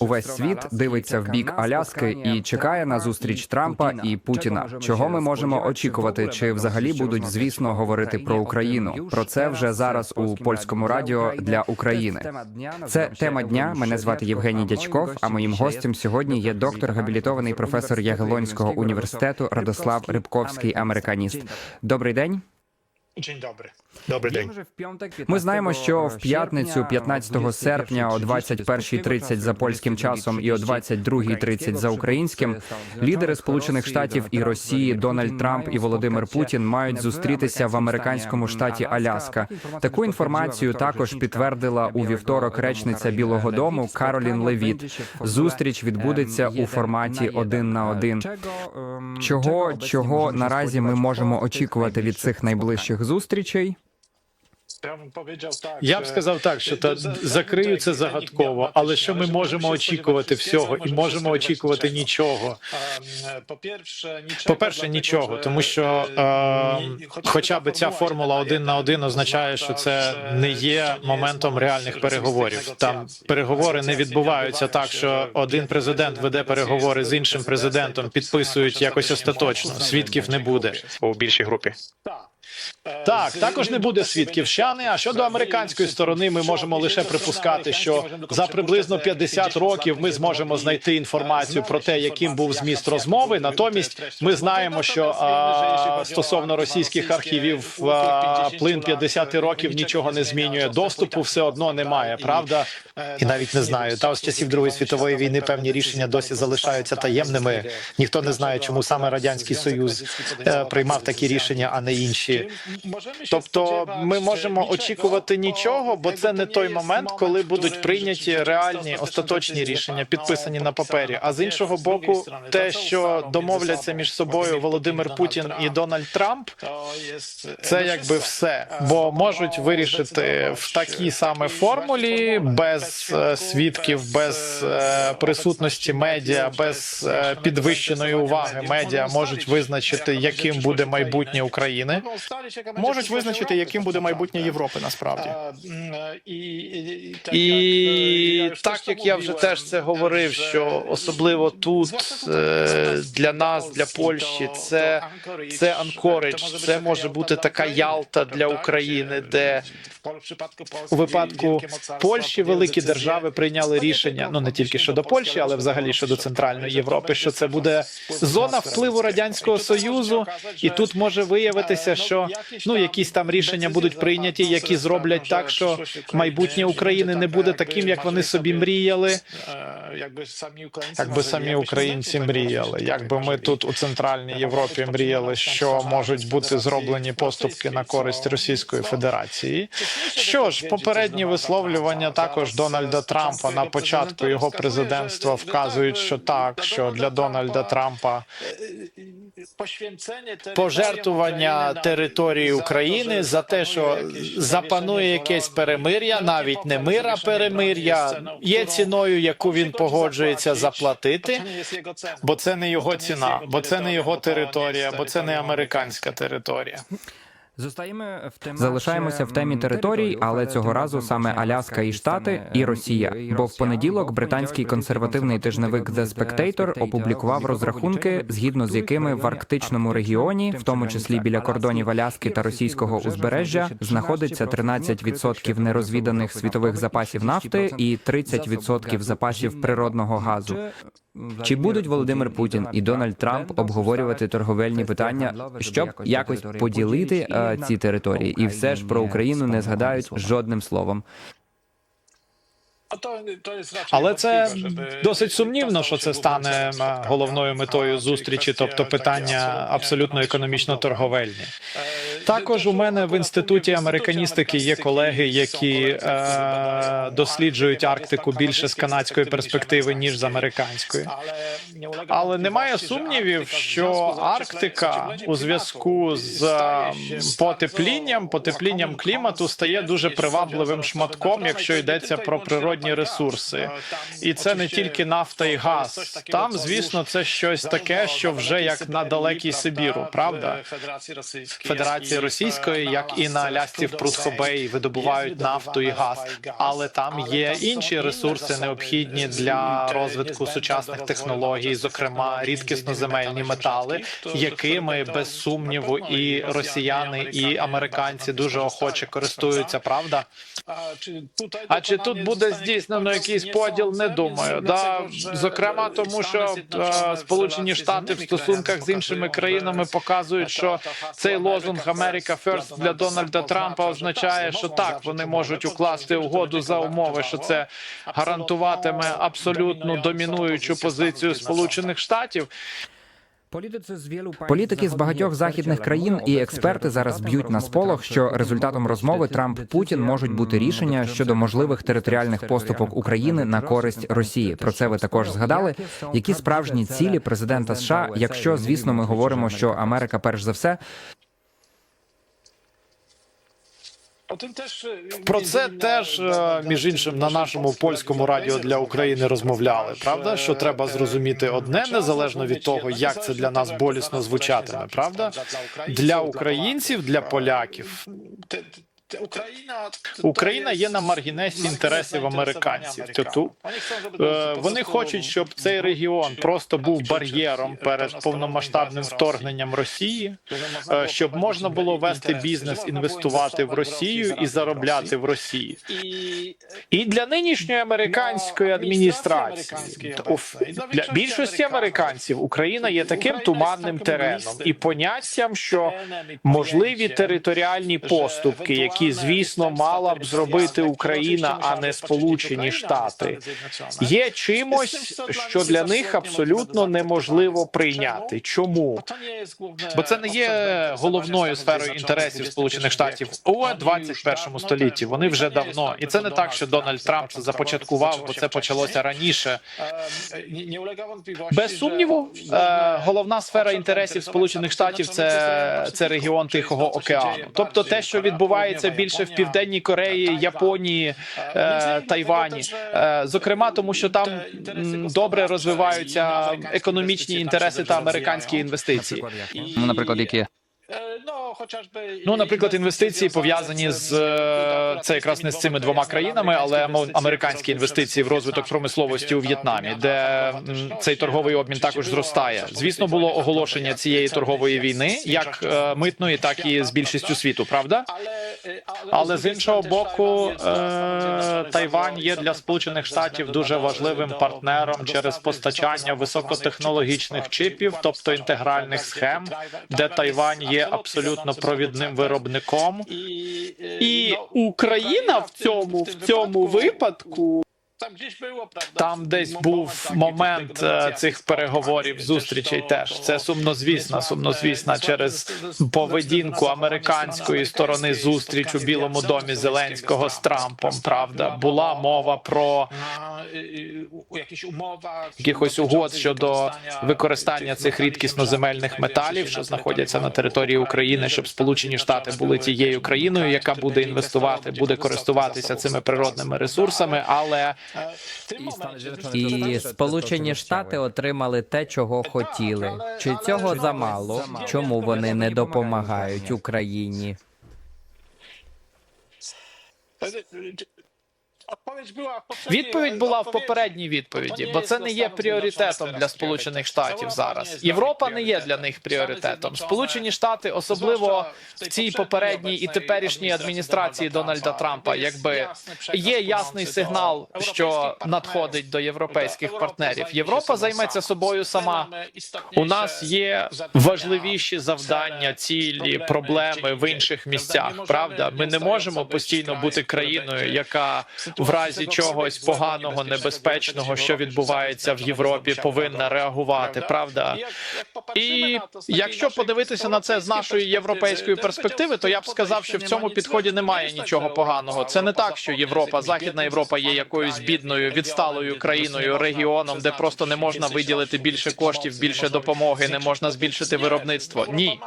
Увесь світ дивиться в бік Аляски і чекає на зустріч Трампа і Путіна. Чого ми можемо очікувати? Чи взагалі будуть, звісно, говорити про Україну? Про це вже зараз у польському радіо для України. Це тема дня. Мене звати Євгеній Дячков. А моїм гостем сьогодні є доктор габілітований професор Ягелонського університету Радослав Рибковський, американіст. Добрий день. Dzień dobry. Добрий день. Ми знаємо, що в п'ятницю, 15 серпня, о 21.30 за польським часом і о 22.30 за українським, лідери Сполучених Штатів і Росії Дональд Трамп і Володимир Путін мають зустрітися в американському штаті Аляска. Таку інформацію також підтвердила у вівторок речниця Білого Дому Каролін Левіт. Зустріч відбудеться у форматі один на один. Чого чого наразі ми можемо очікувати від цих найближчих зустрічей? Я б сказав так, що та закрию це загадково, але що ми можемо очікувати всього, і можемо очікувати нічого. Ем, По-перше, нічого, По-перше, нічого, тому що е, хоча б ця формула один на один означає, що це не є моментом реальних переговорів. Там переговори не відбуваються так, що один президент веде переговори з іншим президентом, підписують якось остаточно. Свідків не буде у більшій групі. Так, також не буде свідків щани. А щодо американської сторони, ми можемо лише припускати, що за приблизно 50 років ми зможемо знайти інформацію про те, яким був зміст розмови. Натомість ми знаємо, що а, стосовно російських архівів а, плин 50 років нічого не змінює. Доступу все одно немає, правда? І навіть не знаю. Та з часів Другої світової війни певні рішення досі залишаються таємними. Ніхто не знає, чому саме радянський союз е, приймав такі рішення, а не інші. Тобто, ми можемо очікувати нічого, бо це не той момент, коли будуть прийняті реальні остаточні рішення, підписані на папері. А з іншого боку, те, що домовляться між собою Володимир Путін і Дональд Трамп, це якби все, бо можуть вирішити в такій саме формулі, без е, свідків, без е, присутності медіа, без е, підвищеної уваги медіа можуть визначити, яким буде майбутнє України. Можуть визначити, яким буде майбутнє Європи насправді. І так як я вже теж це говорив, що особливо тут е, для нас, для Польщі, це це Анкоридж, це може бути така Ялта для України, де у випадку Польщі великі держави прийняли рішення, ну не тільки щодо Польщі, але взагалі щодо Центральної Європи, що це буде зона впливу радянського союзу, і тут може виявитися, що ну якісь там рішення будуть прийняті, які зроблять так, що майбутнє України не буде таким, як вони собі мріяли. якби самі українці, Якби самі українці мріяли, якби ми тут у центральній Європі мріяли, що можуть бути зроблені поступки на користь Російської Федерації. Що ж, попередні висловлювання також Дональда Трампа на початку його президентства вказують, що так, що для Дональда Трампа пожертвування території України за те, що запанує якесь перемир'я, навіть не мира перемир'я, є ціною, яку він погоджується заплатити. Бо це не його ціна, бо це не його територія, бо це не американська територія. Залишаємося в темі територій, але цього разу саме Аляска і Штати і Росія. Бо в понеділок британський консервативний тижневик The Spectator опублікував розрахунки, згідно з якими в арктичному регіоні, в тому числі біля кордонів Аляски та російського узбережжя, знаходиться 13% нерозвіданих світових запасів нафти і 30% запасів природного газу. Чи будуть Володимир Путін і Дональд Трамп обговорювати торговельні питання, щоб якось поділити е, ці території, і все ж про Україну не згадають жодним словом. Але це досить сумнівно, що це стане е, головною метою зустрічі, тобто питання абсолютно економічно-торговельні. Також у мене в інституті американістики є колеги, які е, досліджують Арктику більше з канадської перспективи ніж з американської. Але немає сумнівів, що Арктика у зв'язку з потеплінням, потеплінням клімату стає дуже привабливим шматком, якщо йдеться про природні ресурси, і це не тільки нафта і газ. Там, звісно, це щось таке, що вже як на далекій Сибіру, правда? Федерації Російської як і на Алясці в Прудхобей видобувають нафту і газ, але там є інші ресурси необхідні для розвитку сучасних технологій, зокрема рідкісноземельні метали, якими без сумніву і росіяни, і американці дуже охоче користуються. Правда? А чи тут буде здійснено якийсь поділ? Не думаю. Да, зокрема, тому що е, Сполучені Штати в стосунках з іншими країнами показують, що цей лозунг «Америка First» для Дональда Трампа означає, що так вони можуть укласти угоду за умови, що це гарантуватиме абсолютну домінуючу позицію Сполучених Штатів. Політики з багатьох західних країн і експерти зараз б'ють на сполох, що результатом розмови Трамп Путін можуть бути рішення щодо можливих територіальних поступок України на користь Росії. Про це ви також згадали. Які справжні цілі президента США, якщо звісно ми говоримо, що Америка перш за все Про це теж е, між іншим на нашому польському радіо для України розмовляли. Правда, що треба зрозуміти одне незалежно від того, як це для нас болісно звучатиме. Правда, для українців, для поляків. Україна Україна є на маргінесі інтересів американців. Тобто е, вони хочуть, щоб цей регіон просто був бар'єром перед повномасштабним вторгненням Росії, е, щоб можна було вести бізнес, інвестувати в Росію і заробляти в Росії. І для нинішньої американської адміністрації для більшості американців. Україна є таким туманним тереном. І поняттям, що можливі територіальні поступки, які звісно мала б зробити Україна, а не Сполучені Штати, є чимось, що для них абсолютно неможливо прийняти. Чому? Бо це не є головною сферою інтересів Сполучених Штатів у 21 столітті. Вони вже давно, і це не так, що Дональд Трамп це започаткував, бо це почалося раніше. Без сумніву, е, головна сфера інтересів Сполучених Штатів це, це регіон Тихого океану, тобто те, що відбувається більше в південній Кореї, Японії, е, Тайвані, Е, зокрема, тому що там добре розвиваються економічні інтереси та американські інвестиції. Ну, наприклад, які Ну, наприклад, інвестиції пов'язані з е, це якраз не з цими двома країнами, але ам- американські інвестиції в розвиток промисловості у В'єтнамі, де цей торговий обмін також зростає. Звісно, було оголошення цієї торгової війни, як е, митної, так і з більшістю світу. Правда? Але з іншого боку, е, Тайвань є для Сполучених Штатів дуже важливим партнером через постачання високотехнологічних чипів, тобто інтегральних схем, де Тайвань є абсолютно провідним виробником. І Україна в цьому в цьому випадку там десь був момент е, цих переговорів, зустрічей. Теж це сумнозвісна, сумнозвісна через поведінку американської сторони зустріч у Білому домі Зеленського з Трампом. Правда, була мова про якихось угод щодо використання цих рідкісноземельних металів, що знаходяться на території України, щоб Сполучені Штати були тією країною, яка буде інвестувати, буде користуватися цими природними ресурсами, але і Сполучені Штати отримали те, чого хотіли. Чи цього замало? Чому вони не допомагають Україні? Відповідь була в попередній відповіді, бо це не є пріоритетом для Сполучених Штатів зараз. Європа не є для них пріоритетом. Сполучені Штати, особливо в цій попередній і теперішній адміністрації Дональда Трампа, якби є ясний сигнал, що надходить до європейських партнерів. Європа займеться собою сама. У нас є важливіші завдання, цілі, проблеми в інших місцях. Правда, ми не можемо постійно бути країною, яка в разі чогось поганого, небезпечного, що відбувається в Європі, повинна реагувати. Правда, і якщо подивитися на це з нашої європейської перспективи, то я б сказав, що в цьому підході немає нічого поганого. Це не так, що Європа, Західна Європа є якоюсь бідною, відсталою країною, регіоном, де просто не можна виділити більше коштів, більше допомоги, не можна збільшити виробництво. Ні,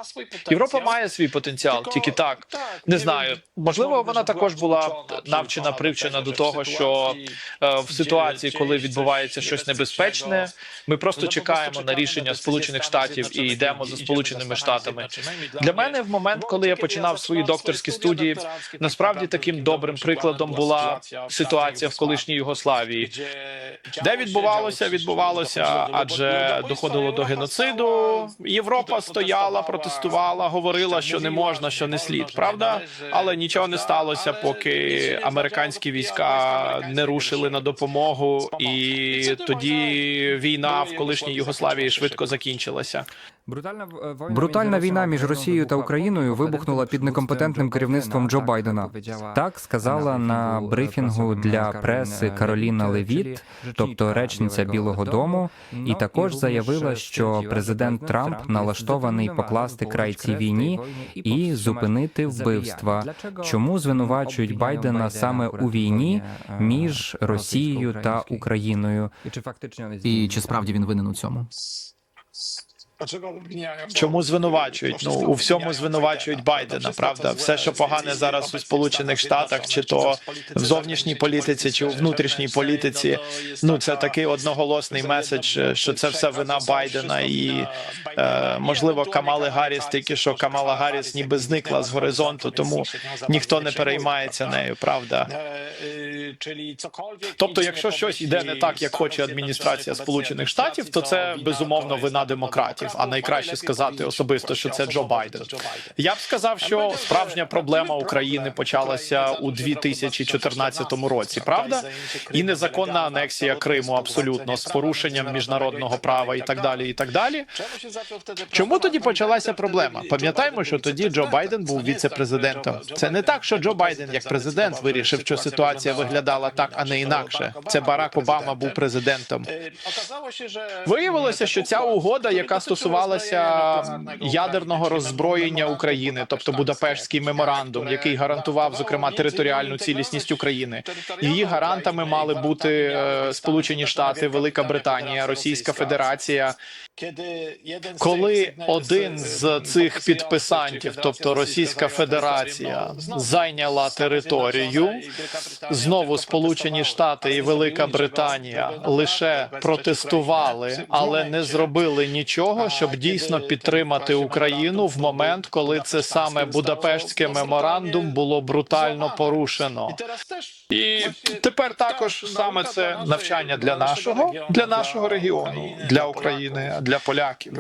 Європа має свій потенціал, тільки так не знаю. Можливо, вона також була навчена, привчена до того, що е, в ситуації, коли відбувається щось небезпечне, ми просто чекаємо на рішення Сполучених Штатів Штатів і йдемо за Сполученими Штатами. Для мене в момент, коли я починав свої докторські студії, насправді таким добрим прикладом була ситуація в колишній Югославії, де відбувалося, відбувалося, адже доходило до геноциду. Європа стояла, протестувала, говорила, що не можна, що не слід, правда? Але нічого не сталося, поки американські війська не рушили на допомогу, і тоді війна в колишній Югославії швидко закінчилася. Брутальна брутальна війна між Росією та Україною вибухнула під некомпетентним керівництвом Джо Байдена. Так сказала на брифінгу для преси Кароліна Левіт, тобто речниця Білого Дому, і також заявила, що президент Трамп налаштований покласти край цій війні і зупинити вбивства. Чому звинувачують Байдена саме у війні між Росією та Україною? І чи справді він винен у цьому? Чому звинувачують? Ну у всьому звинувачують Байдена. Правда, все, що погане зараз у Сполучених Штатах, чи то в зовнішній політиці, чи у внутрішній політиці. Ну це такий одноголосний меседж, що це все вина Байдена, і е, можливо Камали Гарріс, тільки що Камала Гарріс ніби зникла з горизонту, тому ніхто не переймається нею. Правда, тобто, якщо щось йде не так, як хоче адміністрація Сполучених Штатів, то це безумовно вина демократів. А найкраще сказати особисто, що це Джо Байден. Я б сказав, що справжня проблема України почалася у 2014 році, правда? І незаконна анексія Криму абсолютно з порушенням міжнародного права і так далі. І так далі. Чому тоді почалася проблема? Пам'ятаємо, що тоді Джо Байден був віце-президентом. Це не так, що Джо Байден, як президент, вирішив, що ситуація виглядала так, а не інакше. Це Барак Обама був президентом. Виявилося, що ця угода, яка стосувалася ядерного роззброєння України, тобто Будапештський меморандум, який гарантував зокрема територіальну цілісність України. Її гарантами мали бути е, Сполучені Штати, Велика Британія, Російська Федерація. Коли один з цих підписантів, тобто Російська Федерація, зайняла територію, знову Сполучені Штати і Велика Британія лише протестували, але не зробили нічого, щоб дійсно підтримати Україну в момент, коли це саме Будапештське меморандум було брутально порушено. І тепер також саме це навчання для нашого для нашого регіону, для України, для поляків.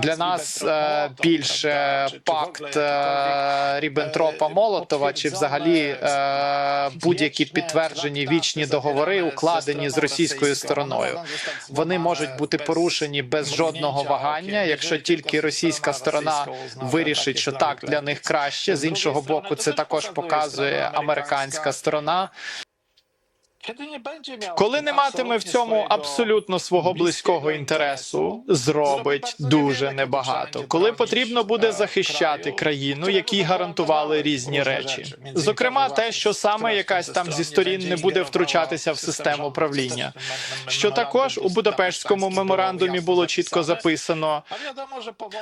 Для нас е, більше пакт е, Ріббентропа Молотова чи взагалі е, будь-які підтверджені вічні договори, укладені з російською стороною. Вони можуть бути порушені без жодного вагання, якщо тільки російська сторона вирішить, що так для них краще. З іншого боку, це також показує американська сторона. 我呢？Коли не матиме в цьому абсолютно свого близького інтересу, зробить дуже небагато. Коли потрібно буде захищати країну, якій гарантували різні речі, зокрема, те, що саме якась там зі сторін не буде втручатися в систему правління. Що також у Будапештському меморандумі було чітко записано.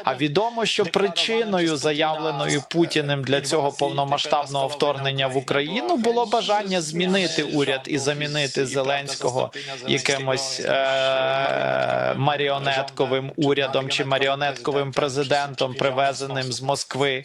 А відомо, що причиною заявленою Путіним для цього повномасштабного вторгнення в Україну було бажання змінити уряд і замінити Зеленського якимось е- маріонетковим урядом чи маріонетковим президентом, привезеним з Москви.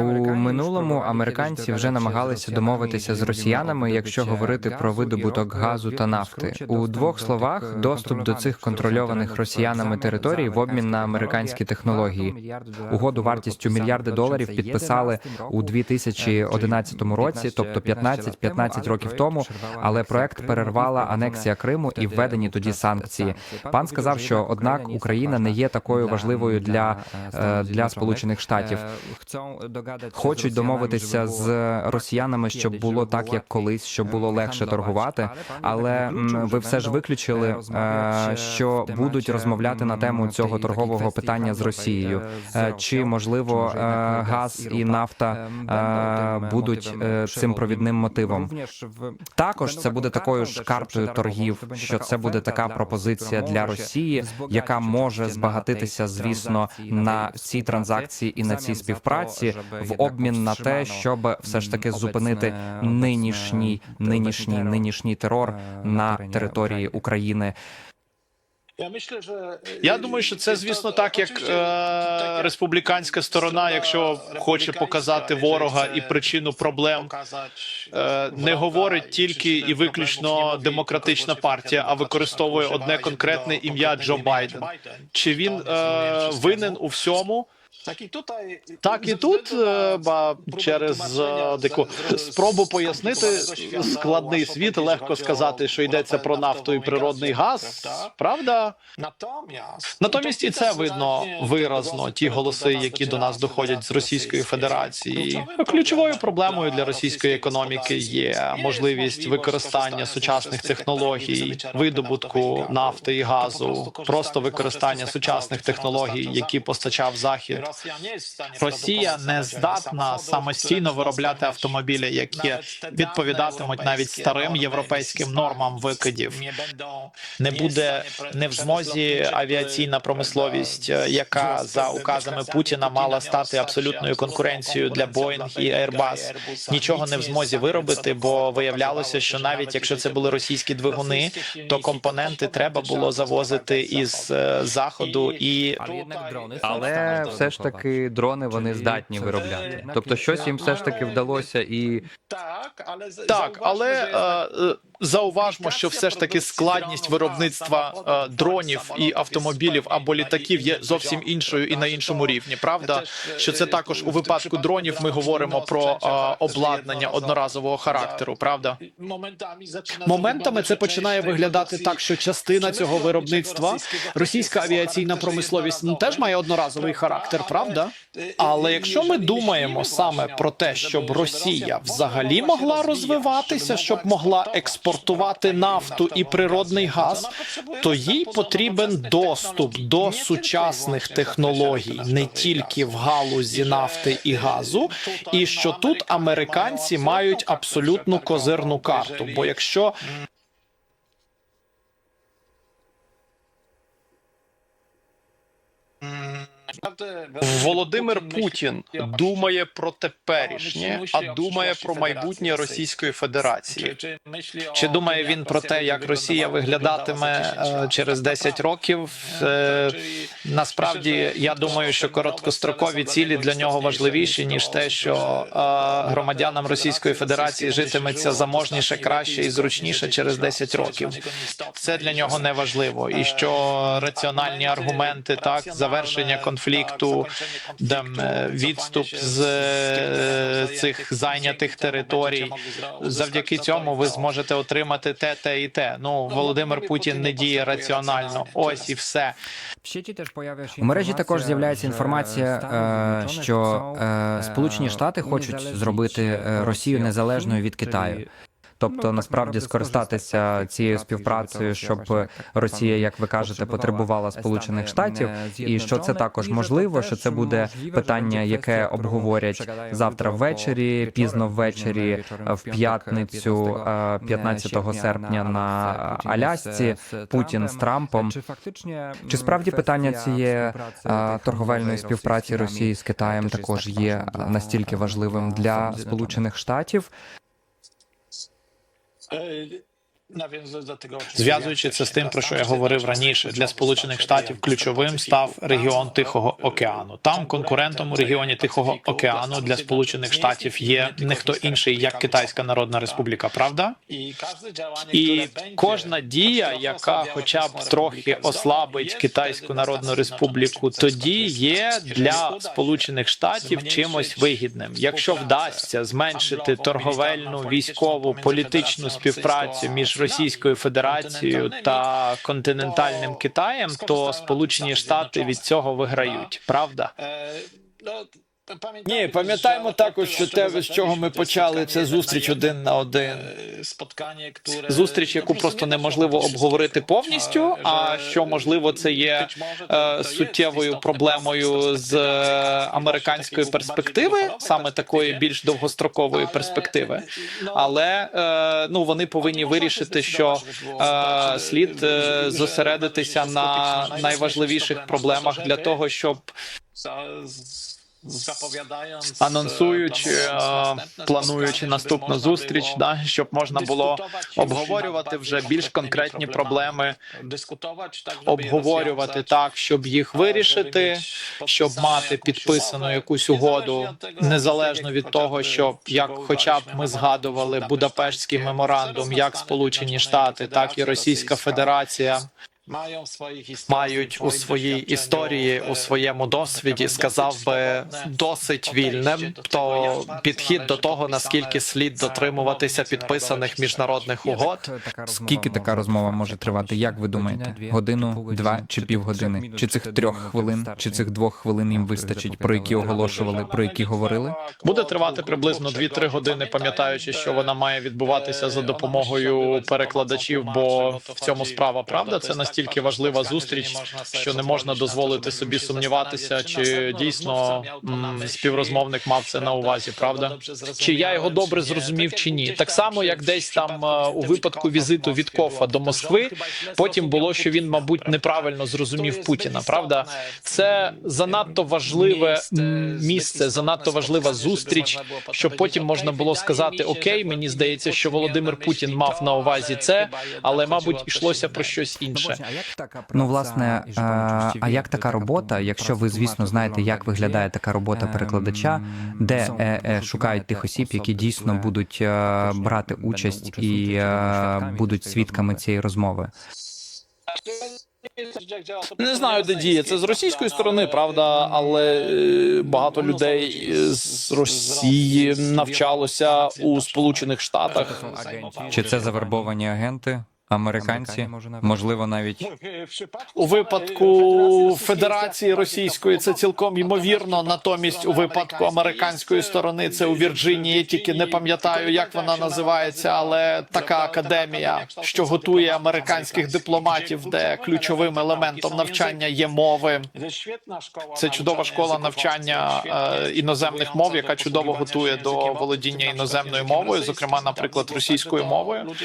У минулому американці вже намагалися домовитися з росіянами, якщо говорити про видобуток газу та нафти. У двох словах доступ до цих контрольованих росіянами територій в обмін на американські технології. Угоду вартістю мільярди доларів підписали у 2011 році, тобто 15-15 років тому. Але проект перервала анексія Криму і введені тоді санкції. Пан сказав, що однак Україна не є такою важливою для, е, для Сполучених Штатів. Хочуть домовитися з росіянами, щоб було так, як колись, щоб було легше торгувати. Але ви все ж виключили, е, що будуть розмовляти на тему цього торгового питання з Росією. Е, Чи можливо е, газ і нафта е, будуть е, цим провідним мотивом? Також це буде такою ж картою торгів, що це буде така пропозиція для Росії, яка може збагатитися, звісно, на цій транзакції і на цій співпраці в обмін на те, щоб все ж таки зупинити нинішній нинішній нинішній терор на території України. Я думаю, що це, звісно, так, як е, республіканська сторона, якщо хоче показати ворога і причину проблем, е, не говорить тільки і виключно демократична партія, а використовує одне конкретне ім'я Джо Байден. Чи він е, винен у всьому? Так і тут, е, ба через е, таку спробу пояснити складний світ, легко сказати, що йдеться про нафту і природний газ. Правда? Натомість і це видно виразно. Ті голоси, які до нас доходять з Російської Федерації. Ключовою проблемою для російської економіки є можливість використання сучасних технологій, видобутку нафти і газу, просто використання сучасних технологій, які постачав захід. Росія не здатна самостійно виробляти автомобілі, які відповідатимуть навіть старим європейським нормам викидів. Не буде не в змозі авіаційна промисловість, е, яка за указами Путіна мала стати абсолютною конкуренцією для Boeing і Airbus. Нічого не в змозі виробити, бо виявлялося, що навіть якщо це були російські двигуни, то компоненти треба було завозити із е, заходу і Але все ж таки дрони вони здатні виробляти. Тобто, щось їм все ж таки вдалося і Так, але е, е, зауважмо, що все ж таки складність виробництва е, дронів і автомобілів або літаків є зовсім іншою і на іншому рівні. Правда, що це також у випадку дронів ми говоримо про обладнання одноразового характеру. Правда, Моментами це починає виглядати так, що частина цього виробництва російська авіаційна промисловість ну, теж має одноразовий характер, правда? але якщо ми думаємо саме про те, щоб Росія взагалі могла розвиватися, щоб могла експортувати нафту і природний газ, то їй потрібен доступ до сучасних технологій не тільки в галузі нафти і газу, і що тут американці мають абсолютну козирну карту. Бо якщо Володимир Путін думає про теперішнє, а думає про майбутнє Російської Федерації. Чи думає він про те, як Росія виглядатиме е, через 10 років? Е, Насправді, я думаю, що короткострокові цілі для нього важливіші ніж те, що е, громадянам Російської Федерації житиметься заможніше, краще і зручніше через 10 років. Це для нього не важливо, і що раціональні аргументи, так завершення конфлікту, там, е, відступ з е, цих зайнятих територій. Завдяки цьому ви зможете отримати те, те і те. Ну Володимир Путін не діє раціонально. Ось і все. У мережі також з'являється інформація, е, що е, Сполучені Штати хочуть зробити Росію незалежною від Китаю. Тобто насправді скористатися цією співпрацею, щоб Росія, як ви кажете, потребувала Сполучених Штатів, і що це також можливо, що це буде питання, яке обговорять завтра ввечері, пізно ввечері, в п'ятницю, е, 15 серпня на Алясці, Путін з Трампом. Чи справді питання цієї е, торговельної співпраці Росії з Китаєм також є е, настільки важливим для Сполучених Штатів? は。Зв'язуючи це з тим, про що я говорив раніше, для сполучених штатів ключовим став регіон Тихого океану. Там конкурентом у регіоні Тихого океану для сполучених штатів є не хто інший, як Китайська Народна Республіка, правда? І кожна дія, яка хоча б трохи ослабить Китайську Народну Республіку, тоді є для Сполучених Штатів чимось вигідним. Якщо вдасться зменшити торговельну, військову, політичну співпрацю між Російською Федерацією та континентальним Китаєм, то Сполучені Штати від цього виграють. Правда? Ні, пам'ятаємо також, що те, з чого ми почали, це зустріч один на один. Зустріч, яку просто неможливо обговорити повністю. А що можливо, це є е, суттєвою проблемою з е, американської перспективи, саме такої більш довгострокової перспективи. Але е, ну вони повинні вирішити, що е, слід е, зосередитися на найважливіших проблемах для того, щоб анонсуючи, е, плануючи наступну зустріч, да, щоб можна було обговорювати вже більш конкретні проблеми, обговорювати так, щоб їх вирішити, щоб мати підписану якусь угоду, незалежно від того, щоб як, хоча б ми згадували Будапештський меморандум, як Сполучені Штати, так і Російська Федерація мають у своїй історії, у своєму досвіді, сказав би досить вільним. То підхід до того, наскільки слід дотримуватися підписаних міжнародних угод. Скільки така розмова може тривати? Як ви думаєте? Годину, два чи півгодини? Чи цих трьох хвилин, чи цих двох хвилин їм вистачить, про які оголошували, про які говорили? Буде тривати приблизно 2-3 години, пам'ятаючи, що вона має відбуватися за допомогою перекладачів, бо в цьому справа правда. Це настільки важлива зустріч, що не можна дозволити собі сумніватися, чи дійсно співрозмовник мав це на увазі, правда? Чи я його добре зрозумів, чи ні? Так само, як десь там е, у випадку візиту Віткофа до Москви, потім було, що він, мабуть, неправильно зрозумів Путіна. Правда, це занадто важливе місце, занадто важлива зустріч, щоб потім можна було сказати: Окей, мені здається, що Володимир Путін мав на увазі це, але мабуть йшлося про щось інше. Ну, власне, а як така робота, якщо ви, звісно, знаєте, як виглядає така робота перекладача, де е, е, шукають тих осіб, які дійсно будуть е, брати участь і будуть свідками цієї розмови? Не знаю, де діє. Це з російської сторони, правда, але багато людей з Росії навчалося у Сполучених Штатах. Чи це завербовані агенти? Американці, можливо, навіть У випадку Федерації Російської це цілком ймовірно. Натомість, у випадку американської сторони, це у Вірджинії. Тільки не пам'ятаю, як вона називається, але така академія, що готує американських дипломатів, де ключовим елементом навчання є мови. Це чудова школа навчання е, іноземних мов, яка чудово готує до володіння іноземною мовою, зокрема, наприклад, російською мовою. Е,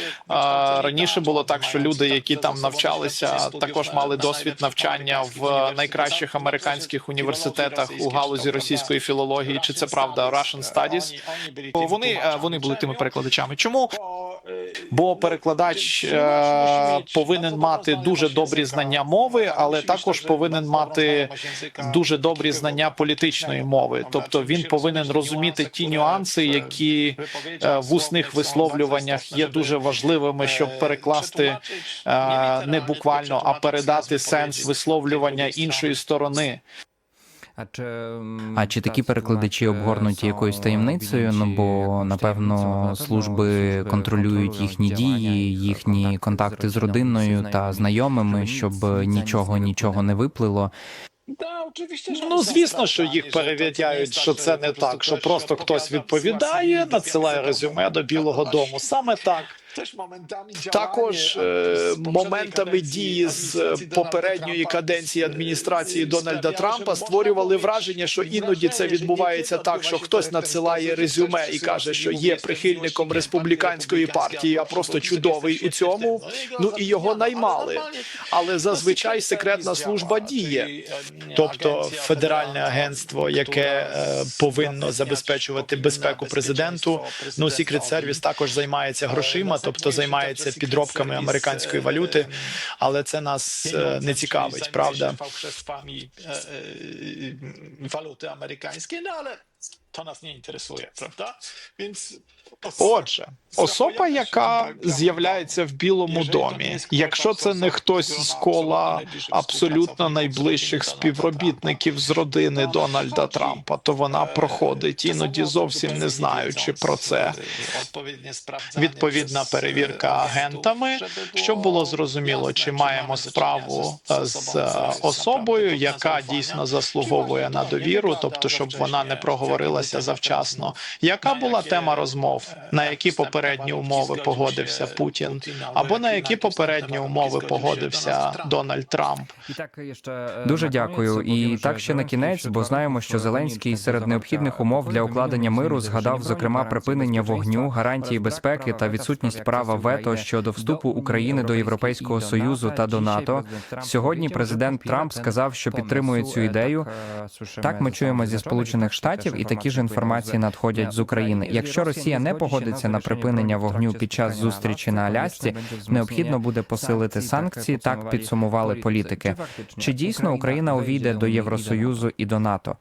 Раніше було так, що люди, які там навчалися, також мали досвід навчання в найкращих американських університетах у галузі російської філології. Чи це правда? Russian Studies? Вони е, вони були тими перекладачами. Чому? Бо перекладач е, повинен мати дуже добрі знання мови, але також повинен мати дуже добрі знання політичної мови. Тобто він повинен розуміти ті нюанси, які е, в усних висловлюваннях є дуже важливими, щоб перекласти е, не буквально, а передати сенс висловлювання іншої сторони. А чи такі перекладачі обгорнуті якоюсь таємницею? Ну бо напевно служби контролюють їхні дії, їхні контакти з родиною та знайомими, щоб нічого нічого не виплило. Ну звісно, що їх перевіряють, що це не так. Що просто хтось відповідає, надсилає резюме до Білого Дому. Саме так. Також е, моментами дії з е, попередньої каденції адміністрації Дональда Трампа створювали враження, що іноді це відбувається так, що хтось надсилає резюме і каже, що є прихильником республіканської партії, а просто чудовий у цьому. Ну і його наймали. Але зазвичай секретна служба діє, тобто федеральне агентство, яке е, повинно забезпечувати безпеку президенту. Ну Secret Service також займається грошима, тобто займається підробками американської валюти, але це нас е, не цікавить, правда? валюти американської, але то нас не інтересує, правда? prawda? Отже, особа, яка з'являється в Білому домі, якщо це не хтось з кола абсолютно найближчих співробітників з родини Дональда Трампа, то вона проходить іноді зовсім не знаючи про це. Відповідна перевірка агентами, щоб було зрозуміло, чи маємо справу е, з е, особою, яка дійсно заслуговує на довіру, тобто щоб вона не проговорилася завчасно. Яка була тема розмов? На які попередні умови погодився Путін? Або на які попередні умови погодився Дональд Трамп? І так дуже дякую. І так ще на кінець, бо знаємо, що Зеленський серед необхідних умов для укладення миру згадав зокрема припинення вогню, гарантії безпеки та відсутність права вето щодо вступу України до Європейського союзу та до НАТО. Сьогодні президент Трамп сказав, що підтримує цю ідею. Так ми чуємо зі сполучених штатів, і такі ж інформації надходять з України. Якщо Росія не погодиться на припинення вогню під час зустрічі на Алясці, необхідно буде посилити санкції. Так підсумували політики. Чи дійсно Україна увійде до Євросоюзу і до НАТО?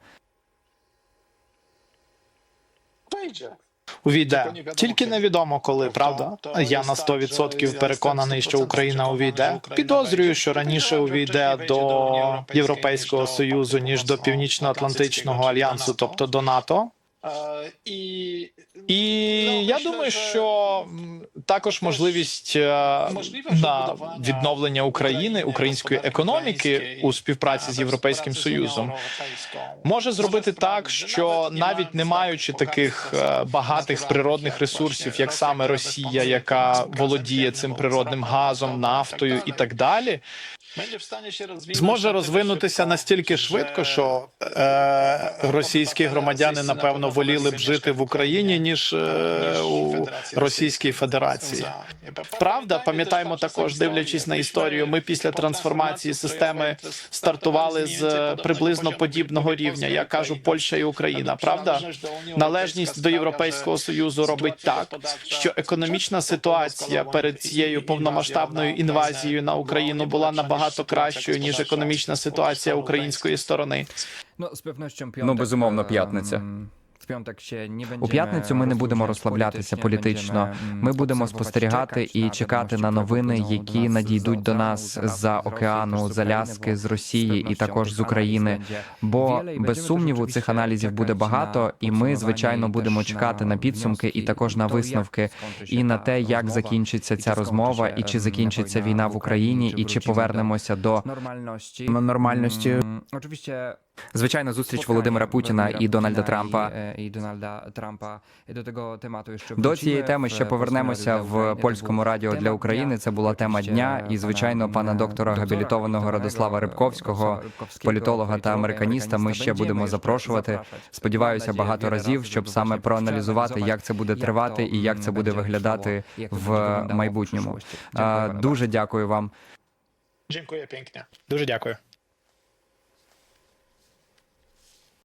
Увійде тільки невідомо коли, правда? Я на 100% переконаний, що Україна увійде. Підозрюю, що раніше увійде до Європейського союзу ніж до Північно-Атлантичного альянсу, тобто до НАТО. І я думаю, що також можливість е, на відновлення України, української економіки у співпраці з Європейським Союзом. Може зробити так, що навіть не маючи таких е, багатих природних ресурсів, як саме Росія, яка володіє цим природним газом, нафтою і так далі, зможе розвинутися настільки швидко, що е, російські громадяни напевно воліли б жити в Україні ніж е, у Російській Федерації. Правда, пам'ятаємо також, дивлячись на історію, ми після трансформації системи стартували з приблизно подібного рівня. Я кажу, Польща і Україна. Правда, належність до Європейського союзу робить так, що економічна ситуація перед цією повномасштабною інвазією на Україну була набагато кращою ніж економічна ситуація української сторони. Ну, безумовно, п'ятниця. У п'ятницю ми не будемо розслаблятися політично. Ми будемо спостерігати і чекати на новини, які надійдуть до нас з-за океану, з Аляски, з Росії і також з України. Бо без сумніву цих аналізів буде багато, і ми звичайно будемо чекати на підсумки і також на висновки, і на те, як закінчиться ця розмова, і чи закінчиться війна в Україні, і чи повернемося до нормальності. Звичайно, зустріч Володимира Путіна і Дональда Трампа. і Дональда Трампа До того темату до цієї теми ще повернемося в польському радіо для України. Це була тема дня, і звичайно, пана доктора габілітованого Радослава Рибковського, політолога та американіста. Ми ще будемо запрошувати. Сподіваюся, багато разів, щоб саме проаналізувати, як це буде тривати і як це буде виглядати в майбутньому. Дуже дякую вам. Дякую pięknie. Дуже дякую.